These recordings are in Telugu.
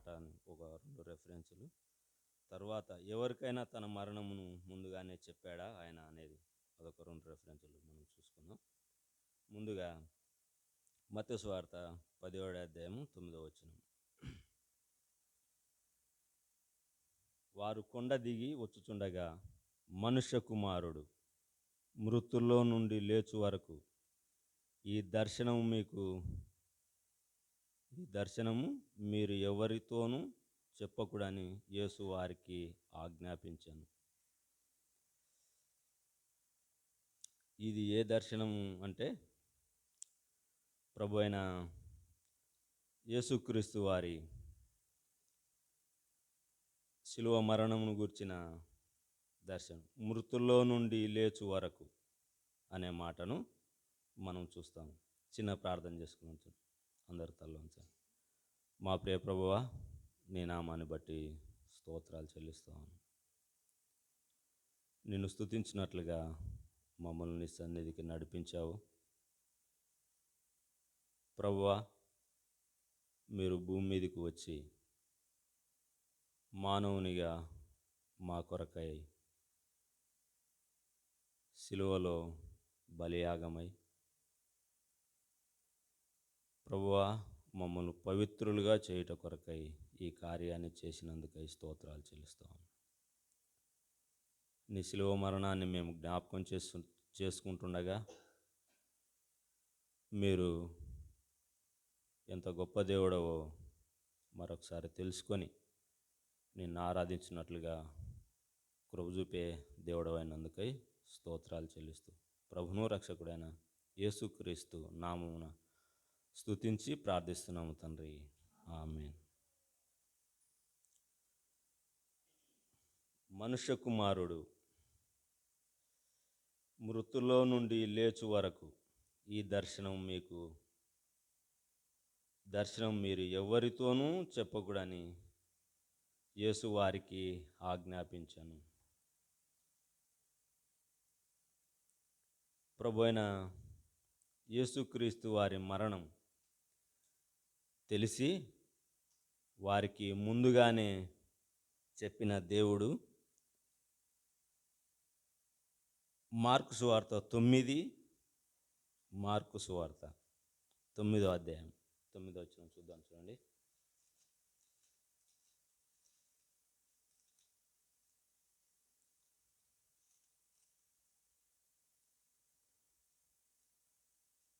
మాట ఒక రెండు రెఫరెన్సులు తర్వాత ఎవరికైనా తన మరణమును ముందుగానే చెప్పాడా ఆయన అనేది అదొక రెండు రెఫరెన్సులు మనం చూసుకుందాం. ముందుగా మత్స్య స్వార్త పదిహేడు అధ్యాయము తొమ్మిదో వచ్చిన వారు కొండ దిగి వచ్చుచుండగా మనుష్య కుమారుడు మృతుల్లో నుండి లేచు వరకు ఈ దర్శనము మీకు ఈ దర్శనము మీరు ఎవరితోనూ చెప్పకూడని యేసు వారికి ఆజ్ఞాపించాను. ఇది ఏ దర్శనం అంటే ప్రభు అయిన యేసుక్రీస్తు వారి శిలువ మరణమును గుర్చిన దర్శనం. మృతుల్లో నుండి లేచు వరకు అనే మాటను మనం చూస్తాం చిన్న ప్రార్థన చేసుకుని అందరి తల్ల మా ప్రియ ప్రభువ నీ నామాన్ని బట్టి స్తోత్రాలు చెల్లిస్తాను నిన్ను స్తుతించినట్లుగా మమ్మల్ని సన్నిధికి నడిపించావు. ప్రభువ మీరు భూమి మీదకి వచ్చి మానవునిగా మా కొరకై సిలువలో బలియాగమై ప్రభువా మమ్మల్ని పవిత్రులుగా చేయుట కొరకై ఈ కార్యాన్ని చేసినందుకై స్తోత్రాలు చెల్లిస్తాం. నీ శిలువ మరణాన్ని మేము జ్ఞాపకం చేసు చేసుకుంటుండగా మీరు ఎంత గొప్ప దేవుడవో మరొకసారి తెలుసుకొని నిన్ను ఆరాధించినట్లుగా కృప చూపే దేవుడవైనందుకై స్తోత్రాలు చెల్లిస్తూ ప్రభును రక్షకుడైన యేసుక్రీస్తు నామమున స్తుతించి ప్రార్థిస్తున్నాము తండ్రి. ఆమె మనుష్య కుమారుడు మృతుల్లో నుండి లేచు వరకు ఈ దర్శనం మీకు దర్శనం మీరు ఎవరితోనూ చెప్పకూడని యేసు వారికి ఆజ్ఞాపించాను. ప్రభు అయిన యేసుక్రీస్తు వారి మరణం తెలిసి వారికి ముందుగానే చెప్పిన దేవుడు మార్కు సువార్త తొమ్మిది మార్కు సువార్త తొమ్మిదో అధ్యాయం తొమ్మిదో వచ్చిన చూద్దాం చూడండి.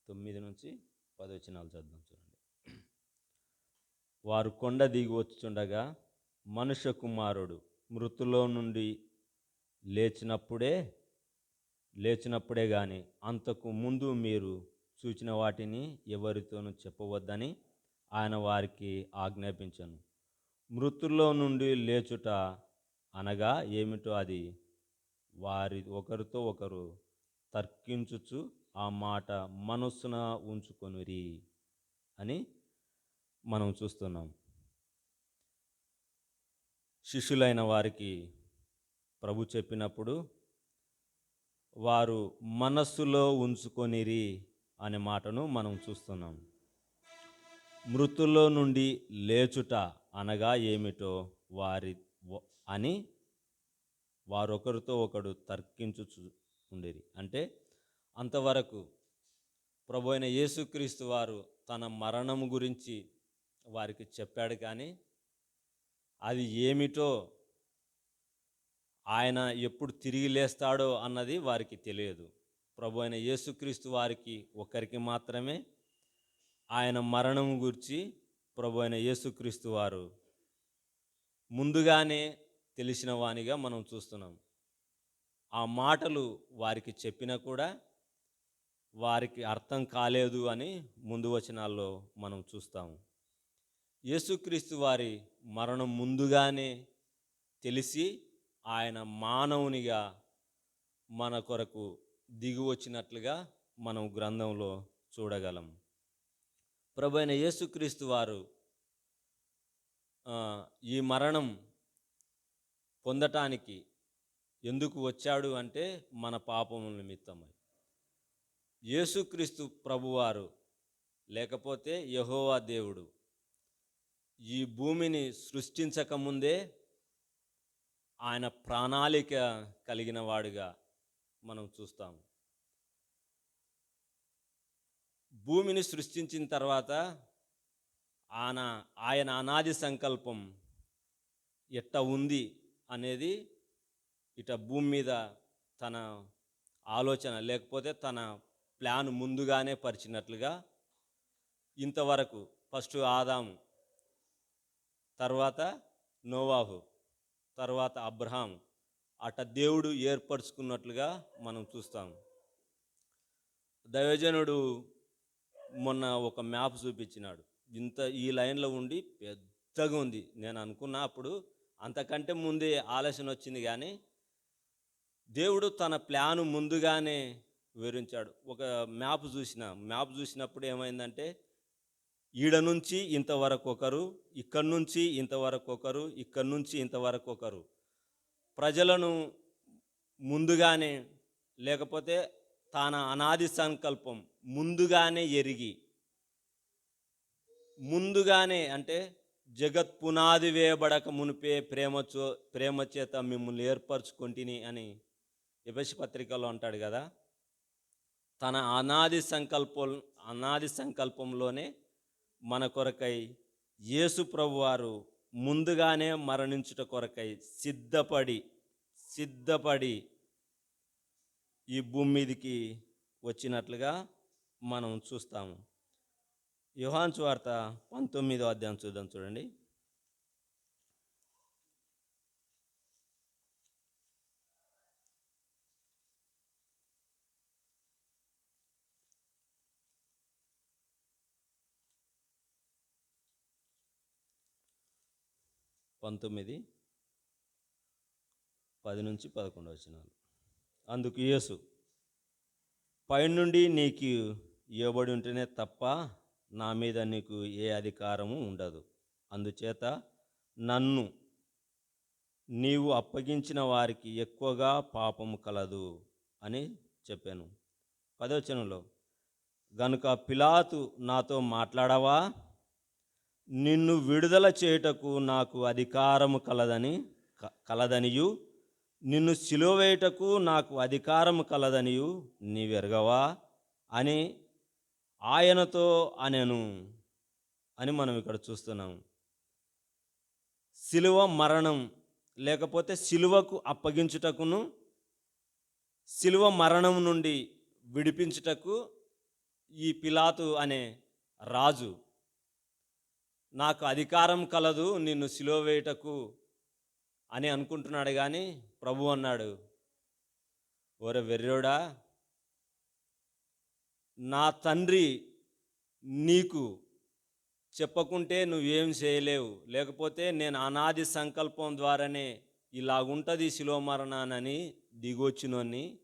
తొమ్మిది నుంచి పది వచ్చినాలు చూద్దాం చూడండి. వారు కొండ దిగి వచ్చుచుండగా మనుష్య కుమారుడు మృతులో నుండి లేచినప్పుడే లేచినప్పుడే కానీ అంతకు ముందు మీరు చూచిన వాటిని ఎవరితోనూ చెప్పవద్దని ఆయన వారికి ఆజ్ఞాపించను. మృతుల్లో నుండి లేచుట అనగా ఏమిటో అది వారి ఒకరితో ఒకరు తర్కించుచు ఆ మాట మనస్సున ఉంచుకొనురి అని మనం చూస్తున్నాం. శిష్యులైన వారికి ప్రభు చెప్పినప్పుడు వారు మనస్సులో ఉంచుకొనిరి అనే మాటను మనం చూస్తున్నాం. మృతుల్లో నుండి లేచుట అనగా ఏమిటో వారి అని వారొకరితో ఒకడు తర్కించుచు ఉండేది అంటే అంతవరకు ప్రభు అయిన యేసుక్రీస్తు వారు తన మరణం గురించి వారికి చెప్పాడు కానీ అది ఏమిటో ఆయన ఎప్పుడు తిరిగి లేస్తాడో అన్నది వారికి తెలియదు. ప్రభు అయిన యేసుక్రీస్తు వారికి ఒకరికి మాత్రమే ఆయన మరణం గురించి ప్రభు అయిన యేసుక్రీస్తు వారు ముందుగానే తెలిసిన వానిగా మనం చూస్తున్నాం. ఆ మాటలు వారికి చెప్పినా కూడా వారికి అర్థం కాలేదు అని ముందు వచనాల్లో మనం చూస్తాము యేసుక్రీస్తు వారి మరణం ముందుగానే తెలిసి ఆయన మానవునిగా మన కొరకు దిగి వచ్చినట్లుగా మనం గ్రంథంలో చూడగలం. ప్రభు అయిన యేసుక్రీస్తు వారు ఈ మరణం పొందటానికి ఎందుకు వచ్చాడు అంటే మన పాపముల నిమిత్తమై. యేసుక్రీస్తు ప్రభువారు లేకపోతే యహోవా దేవుడు ఈ భూమిని సృష్టించకముందే ఆయన ప్రణాళిక కలిగిన వాడుగా మనం చూస్తాం. భూమిని సృష్టించిన తర్వాత ఆయన ఆయన అనాది సంకల్పం ఎట్ట ఉంది అనేది ఇట భూమి మీద తన ఆలోచన లేకపోతే తన ప్లాన్ ముందుగానే పరిచినట్లుగా ఇంతవరకు ఫస్ట్ ఆదాము తర్వాత నోవాహు తర్వాత అబ్రహాం అట దేవుడు ఏర్పరచుకున్నట్లుగా మనం చూస్తాం. దైవజనుడు మొన్న ఒక మ్యాప్ చూపించినాడు. ఇంత ఈ లైన్లో ఉండి పెద్దగా ఉంది. నేను అనుకున్నా అప్పుడు అంతకంటే ముందే ఆలోచన వచ్చింది కానీ దేవుడు తన ప్లాను ముందుగానే వివరించాడు. ఒక మ్యాప్ చూసిన మ్యాప్ చూసినప్పుడు ఏమైందంటే ఈడ నుంచి ఇంతవరకు ఒకరు ఇక్కడి నుంచి ఇంతవరకు ఒకరు ఇక్కడి నుంచి ఇంతవరకు ఒకరు. ప్రజలను ముందుగానే లేకపోతే తన అనాది సంకల్పం ముందుగానే ఎరిగి ముందుగానే అంటే జగత్ పునాది వేయబడక మునిపే ప్రేమ చో ప్రేమ చేత మిమ్మల్ని ఏర్పరచుకుంటుని అని ఎబసి పత్రికలో అంటాడు కదా. తన అనాది సంకల్పం అనాది సంకల్పంలోనే మన కొరకై యేసు ప్రభువారు ముందుగానే మరణించుట కొరకై సిద్ధపడి సిద్ధపడి ఈ భూమి మీదకి వచ్చినట్లుగా మనం చూస్తాము. యుహాన్ వార్త పంతొమ్మిదో అధ్యాయం చూద్దాం చూడండి. పంతొమ్మిది పది నుంచి పదకొండు వచ్చినాలు అందుకు యేసు పైనుండి నీకు ఇవ్వబడి ఉంటేనే తప్ప నా మీద నీకు ఏ అధికారము ఉండదు. అందుచేత నన్ను నీవు అప్పగించిన వారికి ఎక్కువగా పాపము కలదు అని చెప్పాను. పదవచనంలో గనుక పిలాతు నాతో మాట్లాడవా? నిన్ను విడుదల చేయుటకు నాకు అధికారము కలదని కలదనియు. నిన్ను సిలువేయటకు నాకు అధికారము కలదనియు. నీవెరగవా అని ఆయనతో అనెను అని మనం ఇక్కడ చూస్తున్నాం సిలువ మరణం లేకపోతే సిలువకు అప్పగించుటకును సిలువ మరణం నుండి విడిపించుటకు ఈ పిలాతు అనే రాజు నాకు అధికారం కలదు నిన్ను సిలువ వేయుటకు అని అనుకుంటున్నాడు కానీ ప్రభు అన్నాడు ఓరే వెర్రోడా నా తండ్రి నీకు చెప్పకుంటే నువ్వేం చేయలేవు. లేకపోతే నేను అనాది సంకల్పం ద్వారానే ఇలాగుంటుంది శిలో మరణానని దిగొచ్చినోని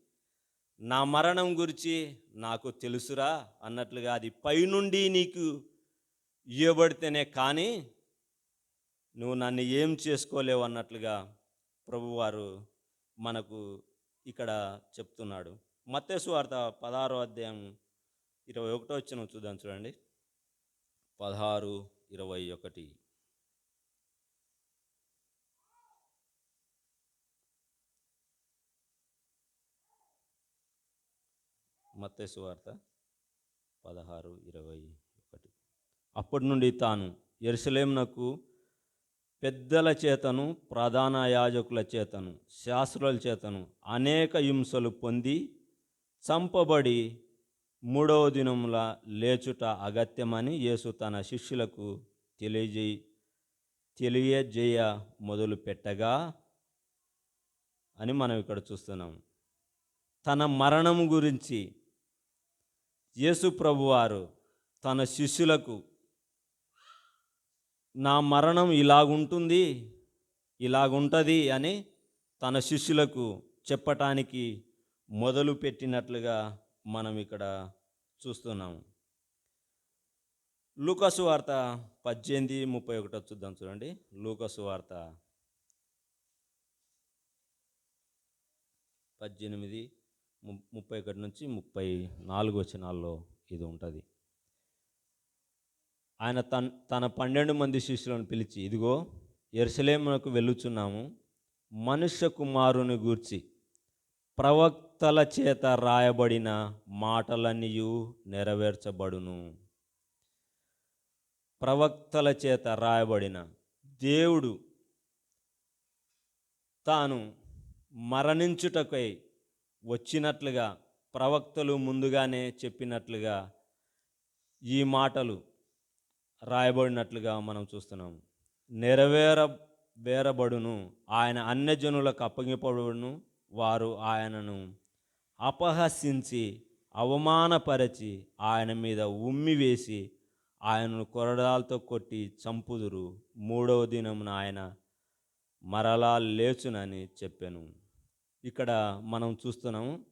నా మరణం గురించి నాకు తెలుసురా అన్నట్లుగా అది పైనుండి నీకు ఇవ్వబడితేనే కానీ నువ్వు నన్ను ఏం చేసుకోలేవు అన్నట్లుగా ప్రభువారు మనకు ఇక్కడ చెప్తున్నాడు. మత్తేసు వార్త పదహారో అధ్యాయం ఇరవై ఒకటో వచ్చిన చూద్దాం చూడండి. పదహారు ఇరవై ఒకటి. మత్తేసు వార్త పదహారు ఇరవై అప్పటి నుండి తాను ఎరుసలేమునకు పెద్దల చేతను ప్రధాన యాజకుల చేతను శాస్త్రుల చేతను అనేక హింసలు పొంది చంపబడి మూడవ దినముల లేచుట అగత్యమని యేసు తన శిష్యులకు తెలియజేయి తెలియజేయ మొదలు పెట్టగా అని మనం ఇక్కడ చూస్తున్నాం. తన మరణం గురించి యేసు ప్రభువారు తన శిష్యులకు నా మరణం ఇలాగుంటుంది ఇలాగుంటుంది అని తన శిష్యులకు చెప్పటానికి మొదలు పెట్టినట్లుగా మనం ఇక్కడ చూస్తున్నాం. లూకసు వార్త పద్దెనిమిది ముప్పై ఒకటో చూద్దాం చూడండి. లూకసు వార్త పద్దెనిమిది ముప్పై ఒకటి నుంచి ముప్పై నాలుగు వచనాల్లో ఇది ఉంటుంది. ఆయన తన తన పన్నెండు మంది శిష్యులను పిలిచి ఇదిగో ఎరుసలేమునకు వెళ్ళుచున్నాము. మనుష్య కుమారుని గూర్చి ప్రవక్తల చేత రాయబడిన మాటలన్నీ నెరవేర్చబడును. ప్రవక్తల చేత రాయబడిన దేవుడు తాను మరణించుటకై వచ్చినట్లుగా ప్రవక్తలు ముందుగానే చెప్పినట్లుగా ఈ మాటలు రాయబడినట్లుగా మనం చూస్తున్నాం. నెరవేర వేరబడును ఆయన అన్యజనులకు అప్పగింపబడును వారు ఆయనను అపహసించి అవమానపరచి ఆయన మీద ఉమ్మి వేసి ఆయనను కొరడాలతో కొట్టి చంపుదురు. మూడవ దినమున ఆయన మరలా లేచునని చెప్పాను. ఇక్కడ మనం చూస్తున్నాము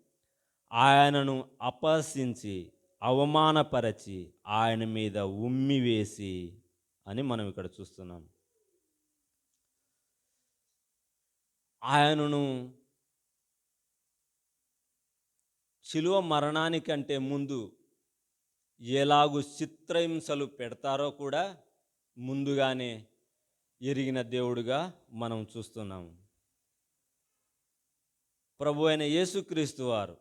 ఆయనను అపహసించి అవమానపరచి ఆయన మీద ఉమ్మి వేసి అని మనం ఇక్కడ చూస్తున్నాం. ఆయనను శిలువ మరణానికంటే ముందు ఎలాగు చిత్రహింసలు పెడతారో కూడా ముందుగానే ఎరిగిన దేవుడుగా మనం చూస్తున్నాము ప్రభు అయిన యేసుక్రీస్తు వారు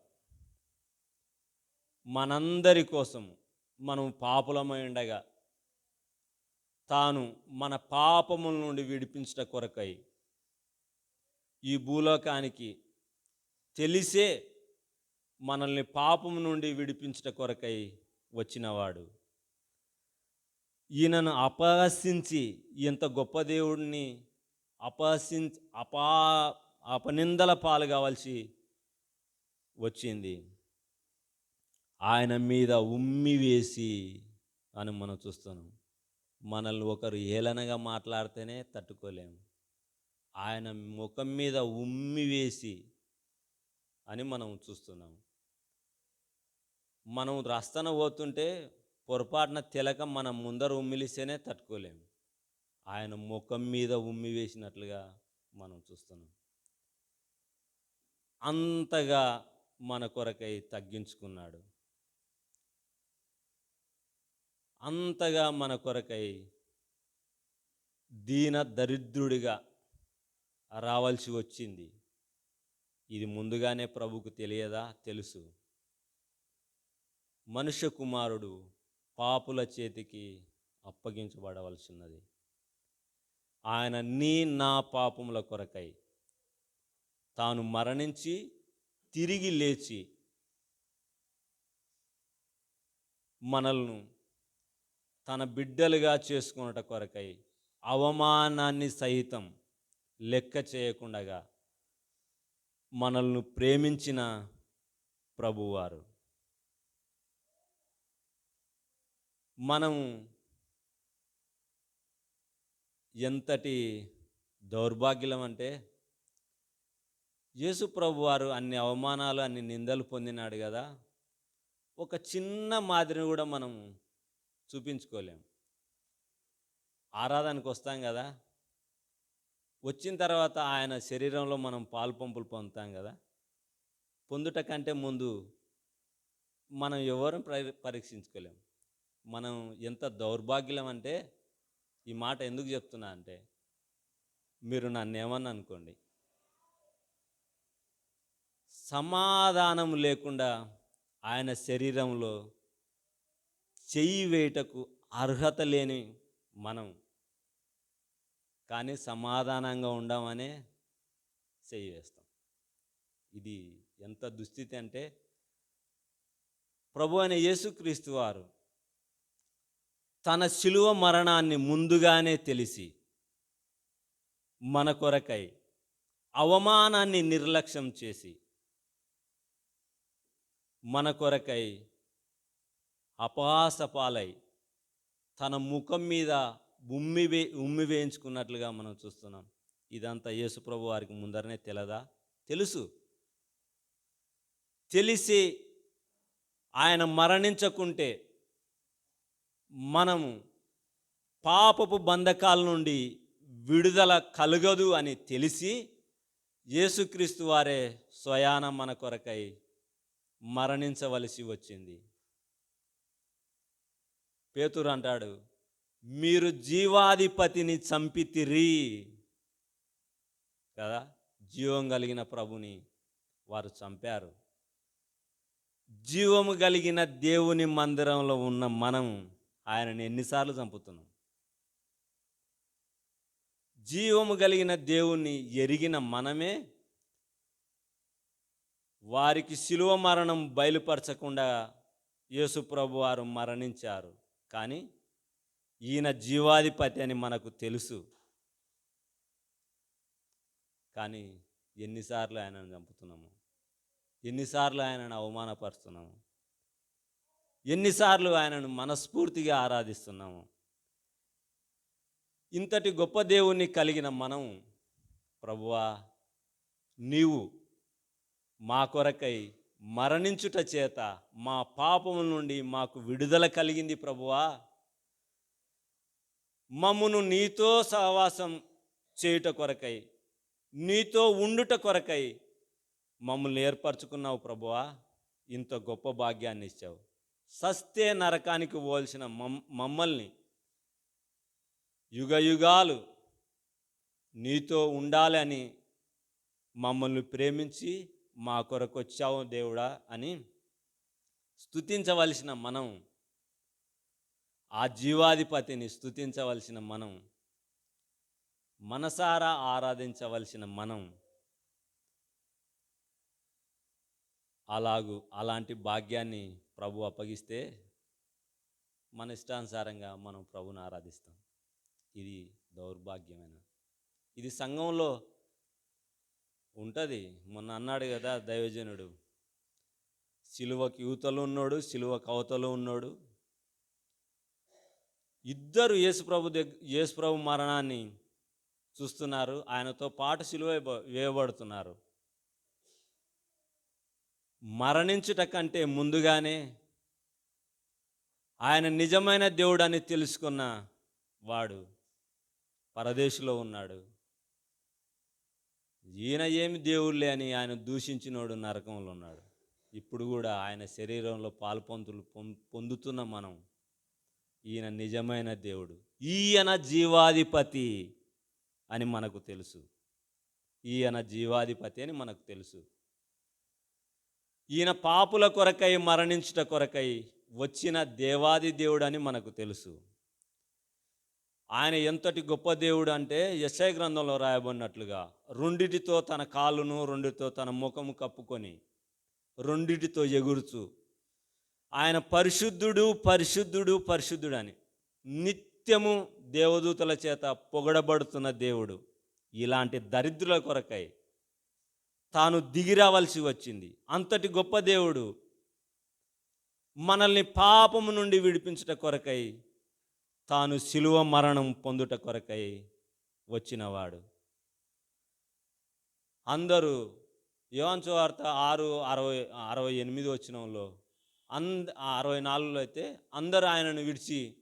మనందరి కోసము మనం పాపులమై ఉండగా తాను మన పాపముల నుండి విడిపించట కొరకై ఈ భూలోకానికి తెలిసే మనల్ని పాపము నుండి విడిపించట కొరకై వచ్చినవాడు. ఈయనను అపహసించి ఇంత గొప్ప దేవుడిని అపహసించి అపా అపనిందల పాలు కావాల్సి వచ్చింది. ఆయన మీద ఉమ్మి వేసి అని మనం చూస్తున్నాం. మనల్ని ఒకరు ఏలనగా మాట్లాడితేనే తట్టుకోలేము. ఆయన ముఖం మీద ఉమ్మి వేసి అని మనం చూస్తున్నాం. మనం రస్తన పోతుంటే పొరపాటున తిలక మనం ముందర ఉమ్మిలిస్తేనే తట్టుకోలేము. ఆయన ముఖం మీద ఉమ్మి వేసినట్లుగా మనం చూస్తున్నాం. అంతగా మన కొరకై తగ్గించుకున్నాడు. అంతగా మన కొరకై దీన దరిద్రుడిగా రావాల్సి వచ్చింది. ఇది ముందుగానే ప్రభుకు తెలియదా? తెలుసు. మనుష్య కుమారుడు పాపుల చేతికి అప్పగించబడవలసినది. ఆయన నీ నా పాపముల కొరకై తాను మరణించి తిరిగి లేచి మనల్ని తన బిడ్డలుగా చేసుకున్నట కొరకై అవమానాన్ని సహితం లెక్క చేయకుండగా మనల్ని ప్రేమించిన ప్రభువారు. మనం ఎంతటి దౌర్భాగ్యం అంటే యేసు ప్రభు వారు అన్ని అవమానాలు అన్ని నిందలు పొందినాడు కదా. ఒక చిన్న మాదిరిని కూడా మనం చూపించుకోలేం. ఆరాధనకు వస్తాం కదా. వచ్చిన తర్వాత ఆయన శరీరంలో మనం పాల్పంపులు పొందుతాం కదా. పొందుట కంటే ముందు మనం ఎవరు పరీక్షించుకోలేం. మనం ఎంత దౌర్భాగ్యం అంటే ఈ మాట ఎందుకు చెప్తున్నా అంటే మీరు నన్ను ఏమన్నా అనుకోండి. సమాధానం లేకుండా ఆయన శరీరంలో చెయ్యి వేయటకు అర్హత లేని మనం కానీ సమాధానంగా ఉండమనే చెయ్యి వేస్తాం. ఇది ఎంత దుస్థితి అంటే ప్రభు అయిన యేసుక్రీస్తు వారు తన శిలువ మరణాన్ని ముందుగానే తెలిసి మన కొరకై అవమానాన్ని నిర్లక్ష్యం చేసి మన కొరకై అపహాసపాలై తన ముఖం మీద ఉమ్మి వే ఉమ్మి వేయించుకున్నట్లుగా మనం చూస్తున్నాం. ఇదంతా యేసుప్రభు వారికి ముందరనే తెలదా? తెలుసు. తెలిసి ఆయన మరణించకుంటే మనము పాపపు బంధకాల నుండి విడుదల కలగదు అని తెలిసి యేసుక్రీస్తు వారే స్వయాన మన కొరకై మరణించవలసి వచ్చింది. పేతురు అంటాడు మీరు జీవాధిపతిని చంపితిరి. కదా? జీవం కలిగిన ప్రభుని వారు చంపారు. జీవము కలిగిన దేవుని మందిరంలో ఉన్న మనం ఆయనని ఎన్నిసార్లు చంపుతున్నాం? జీవము కలిగిన దేవుణ్ణి ఎరిగిన మనమే వారికి శిలువ మరణం బయలుపరచకుండా యేసుప్రభు వారు మరణించారు. కానీ ఈయన జీవాధిపతి అని మనకు తెలుసు. కానీ ఎన్నిసార్లు ఆయనను చంపుతున్నాము? ఎన్నిసార్లు ఆయనను అవమానపరుస్తున్నాము? ఎన్నిసార్లు ఆయనను మనస్ఫూర్తిగా ఆరాధిస్తున్నాము? ఇంతటి గొప్ప దేవుణ్ణి కలిగిన మనం ప్రభువా నీవు మా కొరకై మరణించుట చేత మా పాపము నుండి మాకు విడుదల కలిగింది ప్రభువా. మమ్మును నీతో సహవాసం చేయుట కొరకై నీతో ఉండుట కొరకై మమ్మల్ని ఏర్పరచుకున్నావు ప్రభువా. ఇంత గొప్ప భాగ్యాన్ని ఇచ్చావు. సస్తే నరకానికి పోల్చిన మమ్ మమ్మల్ని యుగ యుగాలు నీతో ఉండాలని మమ్మల్ని ప్రేమించి మా కొరకు వచ్చావు దేవుడా అని స్తుతించవలసిన మనం ఆ జీవాధిపతిని స్థుతించవలసిన మనం మనసారా ఆరాధించవలసిన మనం అలాగు అలాంటి భాగ్యాన్ని ప్రభు అప్పగిస్తే మన ఇష్టానుసారంగా మనం ప్రభుని ఆరాధిస్తాం. ఇది దౌర్భాగ్యమైన ఇది సంఘంలో ఉంటుంది. మొన్న అన్నాడు కదా దైవజనుడు సిలువకి యువతలు ఉన్నాడు సిలువ కవతలు ఉన్నాడు. ఇద్దరు యేసుప్రభు దగ్గర యేసుప్రభు మరణాన్ని చూస్తున్నారు. ఆయనతో పాటు సిలువ వేయబడుతున్నారు. మరణించుట కంటే ముందుగానే ఆయన నిజమైన దేవుడని తెలుసుకున్న వాడు పరదేశంలో ఉన్నాడు. ఈయన ఏమి దేవుళ్ళే అని ఆయన దూషించినోడు నరకంలో ఉన్నాడు. ఇప్పుడు కూడా ఆయన శరీరంలో పాల్పొంతులు పొం- పొందుతున్న మనం ఈయన నిజమైన దేవుడు. ఈయన జీవాధిపతి అని మనకు తెలుసు. ఈయన జీవాధిపతి అని మనకు తెలుసు. ఈయన పాపుల కొరకై మరణించుట కొరకై వచ్చిన దేవాది దేవుడు అని మనకు తెలుసు. ఆయన ఎంతటి గొప్ప దేవుడు అంటే యశయ గ్రంథంలో రాయబడినట్లుగా రెండిటితో తన కాళ్ళును రెండిటితో తన ముఖము కప్పుకొని రెండిటితో ఎగురుచు. ఆయన పరిశుద్ధుడు పరిశుద్ధుడు పరిశుద్ధుడు అని నిత్యము దేవదూతల చేత పొగడబడుతున్న దేవుడు. ఇలాంటి దరిద్రుల కొరకై తాను దిగిరావలసి వచ్చింది. అంతటి గొప్ప దేవుడు మనల్ని పాపము నుండి విడిపించుట కొరకై తాను శిలువ మరణం పొందుట కొరకై వచ్చినవాడు. అందరూ యోంచు వార్త ఆరు అరవై అరవై ఎనిమిది వచ్చినంలో అంద అరవై నాలుగులో అయితే అందరూ ఆయనను విడిచి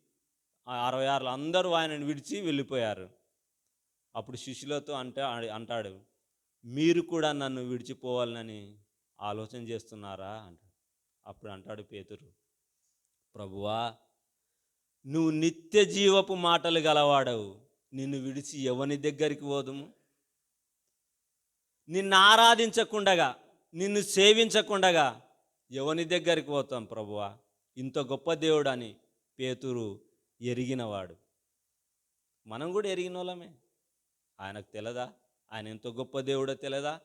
ఆ అరవై ఆరులో అందరూ ఆయనను విడిచి వెళ్ళిపోయారు. అప్పుడు శిష్యులతో అంటే అంటాడు మీరు కూడా నన్ను విడిచిపోవాలని ఆలోచన చేస్తున్నారా? అంటాడు అప్పుడు అంటాడు పేతురు ప్రభువా నువ్వు నిత్య జీవపు మాటలు గలవాడవు. నిన్ను విడిచి ఎవని దగ్గరికి పోదుము? నిన్ను ఆరాధించకుండగా నిన్ను సేవించకుండగా ఎవని దగ్గరికి పోతాం ప్రభువా? ఇంత గొప్ప దేవుడు అని పేతురు ఎరిగినవాడు. మనం కూడా ఎరిగిన వాళ్ళమే ఆయనకు తెలదా? ఆయన ఎంత గొప్ప దేవుడో తెలదా?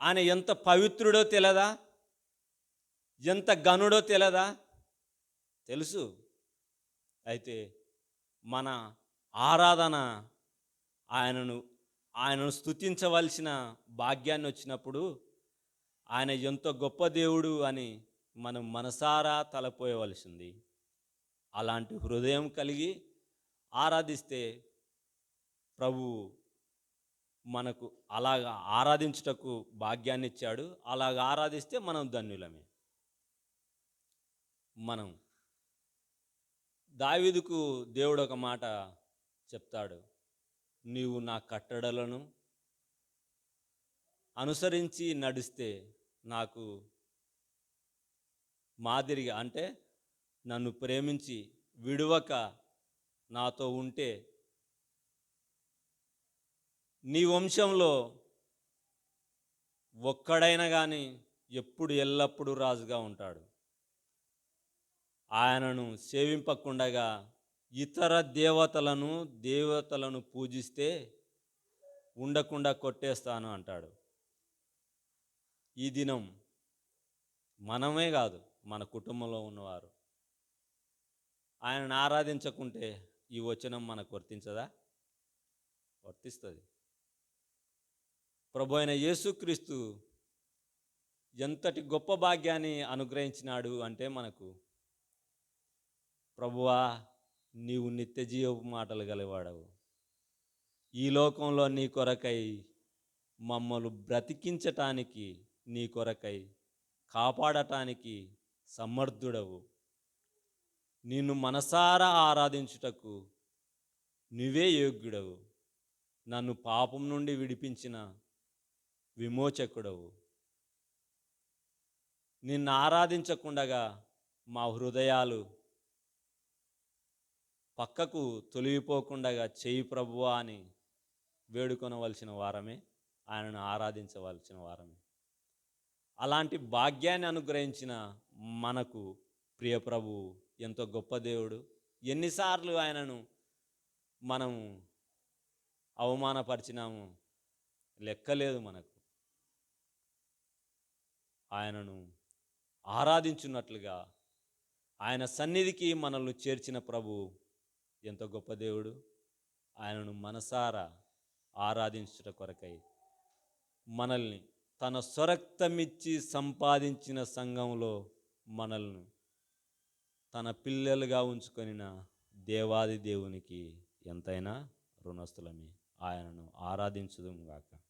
ఆయన ఎంత పవిత్రుడో తెలదా? ఎంత గనుడో తెలదా? తెలుసు. అయితే మన ఆరాధన ఆయనను ఆయనను స్తుతించవలసిన భాగ్యాన్ని వచ్చినప్పుడు ఆయన ఎంత గొప్ప దేవుడు అని మనం మనసారా తలపోయవలసింది. అలాంటి హృదయం కలిగి ఆరాధిస్తే ప్రభు మనకు అలాగ ఆరాధించుటకు భాగ్యాన్ని ఇచ్చాడు అలాగ ఆరాధిస్తే మనం ధన్యులమే. మనం దావీదుకు దేవుడు ఒక మాట చెప్తాడు. నీవు నా కట్టడలను అనుసరించి నడిస్తే నాకు మాదిరిగా అంటే నన్ను ప్రేమించి విడువక నాతో ఉంటే నీ వంశంలో ఒక్కడైనా కానీ ఎప్పుడు ఎల్లప్పుడూ రాజుగా ఉంటాడు. ఆయనను సేవింపకుండగా ఇతర దేవతలను దేవతలను పూజిస్తే ఉండకుండా కొట్టేస్తాను అంటాడు. ఈ దినం మనమే కాదు మన కుటుంబంలో ఉన్నవారు. ఆయనను ఆరాధించకుంటే ఈ వచనం మనకు వర్తించదా? వర్తిస్తుంది. ప్రభు అయిన యేసుక్రీస్తు ఎంతటి గొప్ప భాగ్యాన్ని అనుగ్రహించినాడు అంటే మనకు ప్రభువా నీవు నిత్య జీవపు మాటలు గలవాడవు. ఈ లోకంలో నీ కొరకై మమ్మల్ని బ్రతికించటానికి నీ కొరకై కాపాడటానికి సమర్థుడవు. నిన్ను మనసారా ఆరాధించుటకు నువ్వే యోగ్యుడవు. నన్ను పాపం నుండి విడిపించిన విమోచకుడవు. నిన్ను ఆరాధించకుండగా మా హృదయాలు పక్కకు తొలగిపోకుండగా చేయి ప్రభువా అని వేడుకొనవలసిన వారమే ఆయనను ఆరాధించవలసిన వారమే. అలాంటి భాగ్యాన్ని అనుగ్రహించిన మనకు ప్రియ ప్రభు ఎంతో గొప్ప దేవుడు. ఎన్నిసార్లు ఆయనను మనము అవమానపరిచినాము లెక్కలేదు మనకు. ఆయనను ఆరాధించున్నట్లుగా ఆయన సన్నిధికి మనల్ని చేర్చిన ప్రభు ఎంత గొప్ప దేవుడు. ఆయనను మనసారా ఆరాధించుట కొరకై మనల్ని తన స్వరక్తమిచ్చి సంపాదించిన సంఘంలో మనల్ని తన పిల్లలుగా ఉంచుకొనిన దేవాది దేవునికి ఎంతైనా రుణస్థులమే. ఆయనను ఆరాధించుదుం గాక.